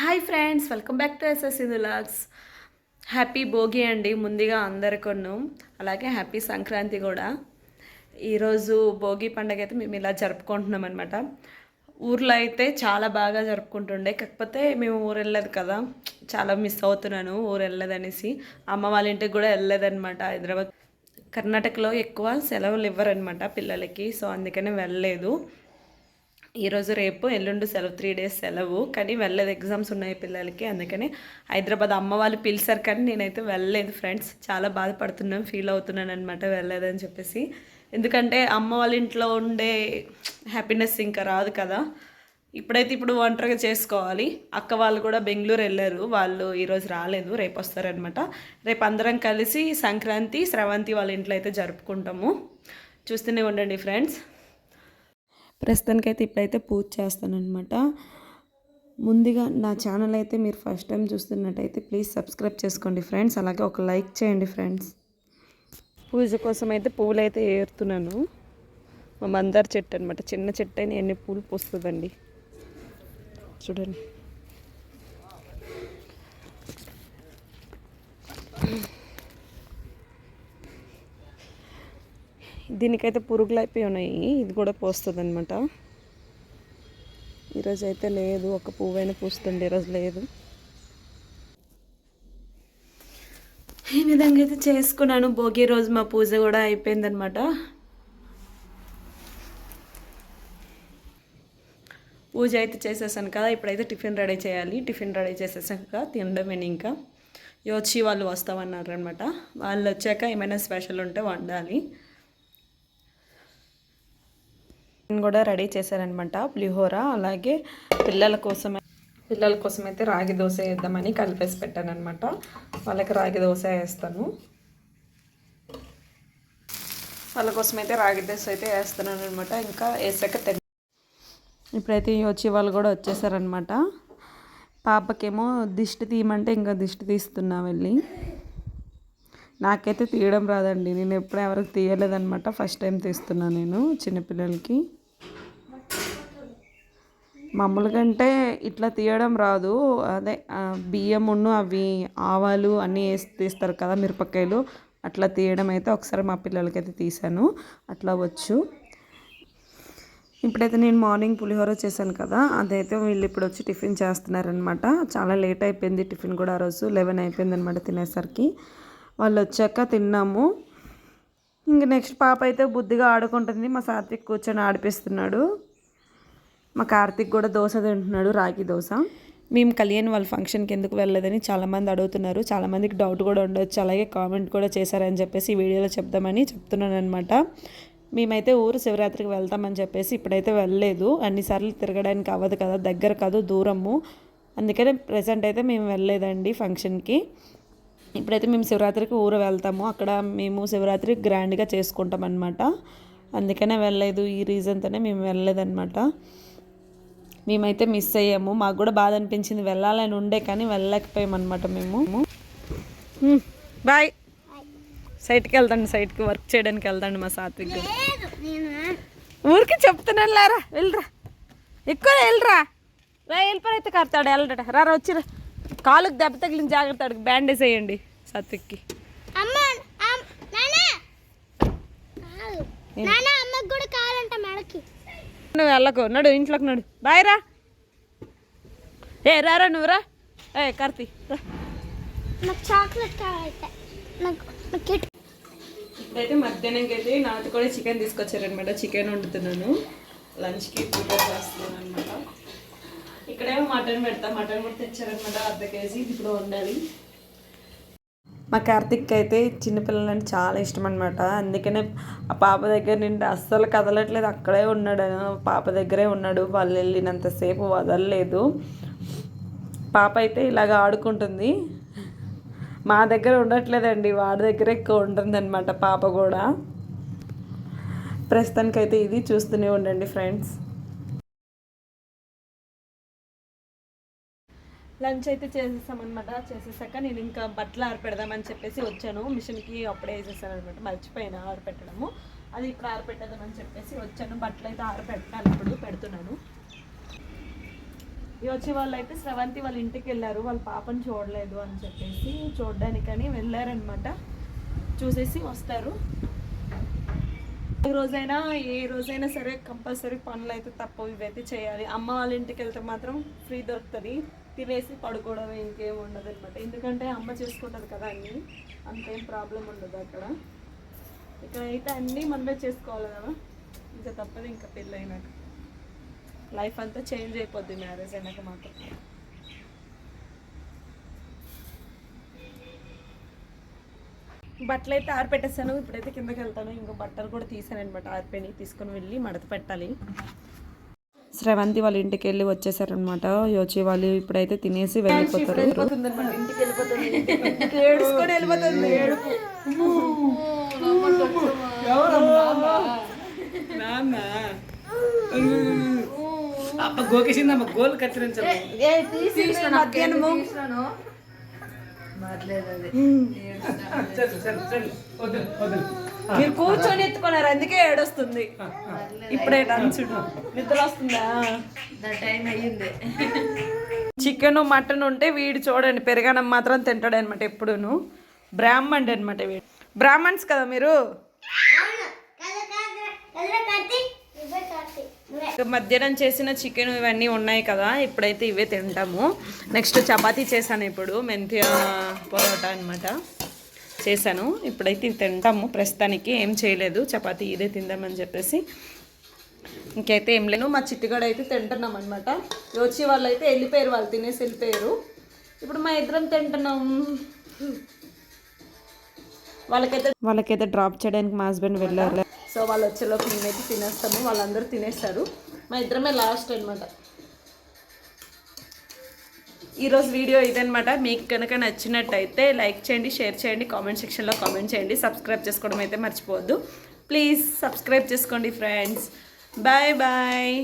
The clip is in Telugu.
Hi friends welcome back to SS logs happy Bhogi అండి ముందుగా అందరికొన్ను. అలాగే హ్యాపీ సంక్రాంతి కూడా. ఈరోజు భోగి పండగ అయితే మేము ఇలా జరుపుకుంటున్నాం అనమాట ఊర్లో అయితే చాలా బాగా జరుపుకుంటుండే కాకపోతే మేము ఊరు వెళ్ళలేదు కదా. చాలా మిస్ అవుతున్నాను ఊరు వెళ్ళలేదనేసి. అమ్మ వాళ్ళ ఇంటికి కూడా వెళ్ళలేదన్నమాట హైదరాబాద్. కర్ణాటకలో ఎక్కువ సెలవులు ఇవ్వరనమాట పిల్లలకి సో అందుకనే వెళ్ళలేదు. ఈరోజు రేపు ఎల్లుండి సెలవు త్రీ డేస్ సెలవు. కానీ వెళ్ళలేదు ఎగ్జామ్స్ ఉన్నాయి పిల్లలకి. అందుకని హైదరాబాద్ అమ్మ వాళ్ళు పిలిచారు కానీ నేనైతే వెళ్ళలేదు ఫ్రెండ్స్ చాలా బాధపడుతున్నాను ఫీల్ అవుతున్నాను అనమాట వెళ్ళలేదని చెప్పేసి. ఎందుకంటే అమ్మ వాళ్ళ ఇంట్లో ఉండే హ్యాపీనెస్ ఇంకా రాదు కదా. ఇప్పుడైతే ఇప్పుడు ఒంటరిగా చేసుకోవాలి. అక్క వాళ్ళు కూడా బెంగళూరు వెళ్ళారు. వాళ్ళు ఈరోజు రాలేదు రేపు వస్తారనమాట రేపు అందరం కలిసి సంక్రాంతి స్రవంతి వాళ్ళ ఇంట్లో అయితే జరుపుకుంటాము. చూస్తూనే ఉండండి ఫ్రెండ్స్ ప్రస్తుతానికైతే ఇప్పుడైతే పూజ చేస్తానమాట ముందుగా నా ఛానల్ అయితే మీరు ఫస్ట్ టైం చూస్తున్నట్టయితే ప్లీజ్ సబ్స్క్రైబ్ చేసుకోండి ఫ్రెండ్స్. అలాగే ఒక లైక్ చేయండి ఫ్రెండ్స్. పూజ కోసం అయితే పువ్వులు అయితే ఏరుతున్నాను. మా మందార చెట్టు అనమాట చిన్న చెట్టు అయినా ఎన్ని పూలు పూస్తుందండి. చూడండి. దీనికైతే పురుగులు అయిపోయి ఉన్నాయి. ఇది కూడా పోస్తుంది అనమాట ఈరోజు అయితే లేదు. ఒక పువ్వైనా పూస్తుంది. ఈరోజు లేదు. ఈ విధంగా అయితే చేసుకున్నాను. భోగి రోజు మా పూజ కూడా అయిపోయిందనమాట పూజ అయితే చేసేసాను కదా. ఇప్పుడైతే టిఫిన్ రెడీ చేయాలి. టిఫిన్ రెడీ చేసేసాక తినడమే ఇంకా? వచ్చి వాళ్ళు వస్తామన్నారు అనమాట వాళ్ళు వచ్చాక ఏమైనా స్పెషల్ ఉంటే వండాలి నేను కూడా రెడీ చేశారనమాట పులిహోర అలాగే పిల్లల కోసం పిల్లల కోసం అయితే రాగి దోశ వేద్దామని కలిపేసి పెట్టాను అనమాట వాళ్ళకి రాగి దోశ వేస్తాను. వాళ్ళ కోసం అయితే రాగి దోశ అయితే వేస్తున్నాను అనమాట ఇంకా వేసాక తెగ ఇప్పుడైతే వచ్చి వాళ్ళు కూడా వచ్చేసారనమాట. పాపకేమో దిష్టి తీయమంటే ఇంకా దిష్టి తీస్తున్నా వెళ్ళి. నాకైతే తీయడం రాదండి నేను ఎప్పుడు ఎవరికి తీయలేదనమాట ఫస్ట్ టైం తీస్తున్నాను నేను చిన్నపిల్లలకి. మామూలుగా అంటే ఇట్లా తీయడం రాదు. అదే బియ్యమును అవి ఆవాలు అన్నీ వేసి తీస్తారు కదా మిరపకాయలు. అట్లా తీయడం అయితే ఒకసారి మా పిల్లలకైతే తీసాను అట్లా వచ్చు. ఇప్పుడైతే నేను మార్నింగ్ పులిహోర చేశాను కదా అదైతే వీళ్ళు ఇప్పుడు వచ్చి టిఫిన్ చేస్తున్నారనమాట చాలా లేట్ అయిపోయింది టిఫిన్ కూడా ఆ రోజు. లెవెన్ అయిపోయింది అనమాట తినేసరికి. వాళ్ళు వచ్చాక తిన్నాము. ఇంక నెక్స్ట్ పాప అయితే బుద్ధిగా ఆడుకుంటుంది. మా సాత్విక్ కూర్చొని ఆడిపిస్తున్నాడు. మా కార్తిక్ కూడా దోశ తింటున్నాడు రాగి దోశ. మేము కళ్యాణ్ వాళ్ళ ఫంక్షన్కి ఎందుకు వెళ్ళలేదని చాలామంది అడుగుతున్నారు. చాలామందికి డౌట్ కూడా ఉండొచ్చు. అలాగే కామెంట్ కూడా చేశారని చెప్పేసి వీడియోలో చెప్దామని చెప్తున్నాను అనమాట మేమైతే ఊరు శివరాత్రికి వెళ్తామని చెప్పేసి ఇప్పుడైతే వెళ్ళలేదు. అన్నిసార్లు తిరగడానికి అవ్వదు కదా దగ్గర కాదు దూరము. అందుకనే ప్రజెంట్ అయితే మేము వెళ్ళలేదండి ఫంక్షన్కి ఇప్పుడైతే మేము శివరాత్రికి ఊరు వెళ్తాము. అక్కడ మేము శివరాత్రి గ్రాండ్గా చేసుకుంటాం అనమాట అందుకనే వెళ్ళలేదు. ఈ రీజన్తోనే మేము వెళ్ళలేదన్నమాట. మేమైతే మిస్ అయ్యాము. మాకు కూడా బాధ అనిపించింది. వెళ్ళాలని ఉండే కానీ వెళ్ళలేకపోయామన్నమాట మేము. బాయ్ సైట్కి వెళ్తాండి. సైట్కి వర్క్ చేయడానికి వెళ్తాండి మా సాత్విక్ ఊరికి చెప్తున్నాను లేరా? వెళ్ళరా. ఎక్కువ వెళ్ళరా. రా వెళ్ళిపోయితే కడతాడు వెళ్ళడట రా వచ్చిరా కాలుకి దెబ్బ తగిలిన జాగ్రత్త అడిగి బ్యాండేజ్ వేయండి సాత్విక్కి. నువ్వు వెళ్ళకు. నడు ఇంట్లోకి నడు. బాయ్ రా. ఏ రారా నువ్వు రా. ఏ కార్తీ నాకు చాక్లెట్ కావాలంట. నాకు నాకు ఇప్పుడైతే మధ్యాహ్నంకి అయితే నాటు కూడా చికెన్ తీసుకొచ్చారనమాట చికెన్ వండుతున్నాను. లంచ్కి ప్రిపేర్ చేస్తున్నాను అనమాట ఇక్కడేమో మటన్ పెడతా. మటన్ కూడా తెచ్చారనమాట అర్ధ కేజీ. ఇప్పుడు వండాలి. మా కార్తిక్ అయితే చిన్నపిల్లలంటే చాలా ఇష్టం అనమాట అందుకనే ఆ పాప దగ్గర నుండి అస్సలు కదలట్లేదు. అక్కడే ఉన్నాడు. పాప దగ్గరే ఉన్నాడు. వాళ్ళు వెళ్ళినంతసేపు వదలలేదు. పాప అయితే ఇలాగ ఆడుకుంటుంది. మా దగ్గర ఉండట్లేదండి. వాడి దగ్గర ఎక్కువ ఉంటుందన్నమాట పాప కూడా. ప్రస్తుతానికైతే ఇది చూస్తూనే ఉండండి ఫ్రెండ్స్. లంచ్ అయితే చేసేసామన్నమాట. చేసేసాక నేను ఇంకా బట్టలు ఆరపెడదామని చెప్పేసి వచ్చాను. మిషన్కి అప్పుడే వేసేసాను అనమాట మర్చిపోయాను ఆరపెట్టడము. అది ఇప్పుడు ఆరపెట్టదామని చెప్పేసి వచ్చాను. బట్టలు అయితే ఆరపెట్టాలి ఇప్పుడు పెడుతున్నాను. వచ్చే వాళ్ళు అయితే స్రవంతి వాళ్ళ ఇంటికి వెళ్ళారు. వాళ్ళ పాపని చూడలేదు అని చెప్పేసి చూడడానికని వెళ్ళారనమాట చూసేసి వస్తారు. ఏ రోజైనా ఏ రోజైనా సరే కంపల్సరీ పనులు అయితే తప్పవు. ఇవైతే చేయాలి. అమ్మ వాళ్ళ ఇంటికి వెళ్తే మాత్రం ఫ్రీ దొరుకుతుంది. తినేసి పడుకోవడం ఇంకేం ఉండదు అనమాట ఎందుకంటే అమ్మ చేసుకుంటుంది కదా అన్నీ అంతేం ప్రాబ్లం ఉండదు అక్కడ. ఇక్కడ అయితే అన్నీ మనమే చేసుకోవాలి కదా. ఇంకా తప్పదు ఇంకా పెళ్ళైనాక. లైఫ్ అంతా చేంజ్ అయిపోద్ది మ్యారేజ్ అయినాక మాత్రం. బట్టలు అయితే ఆరిపెట్టేసాను ఇప్పుడైతే కిందకి వెళ్తాను. ఇంకో బట్టలు కూడా తీసాను అనమాట ఆరిపోయి తీసుకొని వెళ్ళి మడత పెట్టాలి. శ్రవంతి వాళ్ళ ఇంటికి వెళ్ళి వచ్చేసారనమాట యోచి వాళ్ళు ఇప్పుడైతే తినేసి వెళ్ళిపోతారు. ఇంటికి వెళ్ళిపోతుంది. ఇంటికి ఏడుచుకొని వెళ్ళిపోతుంది. ఏడుపు. నాన్న. అప్ప గోకేసిందమ్మ గోల్ తీసి మధ్యాహ్నము మీరు కూర్చొని ఎత్తుకున్నారు అందుకే ఏడొస్తుంది. ఇప్పుడే డంచుడు నిద్ర వస్తుందా టైం అయ్యింది. చికెన్ మటన్ ఉంటే వీడు చూడండి పెరగడం మాత్రం తింటాడు అనమాట ఎప్పుడును. బ్రాహ్మణ్ అనమాట వీడు. బ్రాహ్మణ్స్ కదా మీరు? మధ్యాహ్నం చేసిన చికెన్ ఇవన్నీ ఉన్నాయి కదా ఇప్పుడైతే ఇవే తింటాము. నెక్స్ట్ చపాతీ చేశాను ఇప్పుడు మెంతియ పొరోటా అనమాట చేశాను. ఇప్పుడైతే ఇవి తింటాము. ప్రస్తుతానికి ఏం చేయలేదు చపాతీ ఇదే తిందామని చెప్పేసి. ఇంకైతే ఏం లేను మా చిట్టుగాడు అయితే తింటున్నాం అనమాట వచ్చి వాళ్ళు అయితే వెళ్ళిపోయారు వాళ్ళు తినేసి వెళ్ళిపోయారు. ఇప్పుడు మా ఇద్దరం తింటున్నాం. వాళ్ళకైతే వాళ్ళకైతే డ్రాప్ చేయడానికి మా హస్బెండ్ వెళ్ళారు సో వాళ్ళు వచ్చేలోపు మేమైతే తినేస్తాము వాళ్ళందరూ తినేస్తారు మా ఇద్దరమే లాస్ట్ అనమాట ఈరోజు వీడియో ఇదనమాట మీకు కనుక నచ్చినట్టయితే లైక్ చేయండి షేర్ చేయండి కామెంట్ సెక్షన్లో కామెంట్ చేయండి. సబ్స్క్రైబ్ చేసుకోవడం అయితే మర్చిపోవద్దు. ప్లీజ్ సబ్స్క్రైబ్ చేసుకోండి ఫ్రెండ్స్. Bye bye.